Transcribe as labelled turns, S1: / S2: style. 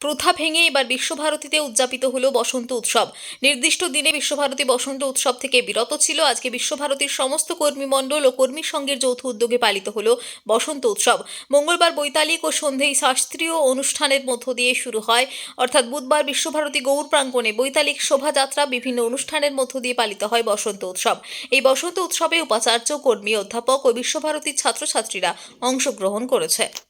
S1: প্রথা ভেঙে এবার বিশ্বভারতীতে উদযাপিত হলো বসন্ত উৎসব। নির্দিষ্ট দিনে বিশ্বভারতী বসন্ত উৎসব থেকে বিরত ছিল। আজকে বিশ্বভারতীর সমস্ত কর্মীমণ্ডল ও কর্মী সংঘের যৌথ উদ্যোগে পালিত হলো বসন্ত উৎসব। মঙ্গলবার বৈতালিক ও সন্ধেয় শাস্ত্রীয় অনুষ্ঠানের মধ্য দিয়ে শুরু হয়। অর্থাৎ বুধবার বিশ্বভারতী গৌর প্রাঙ্গণে বৈতালিক শোভাযাত্রা বিভিন্ন অনুষ্ঠানের মধ্য দিয়ে পালিত হয় বসন্ত উৎসব। এই বসন্ত উৎসবে উপাচার্য, কর্মী, অধ্যাপক ও বিশ্বভারতীর ছাত্রছাত্রীরা অংশগ্রহণ করেছে।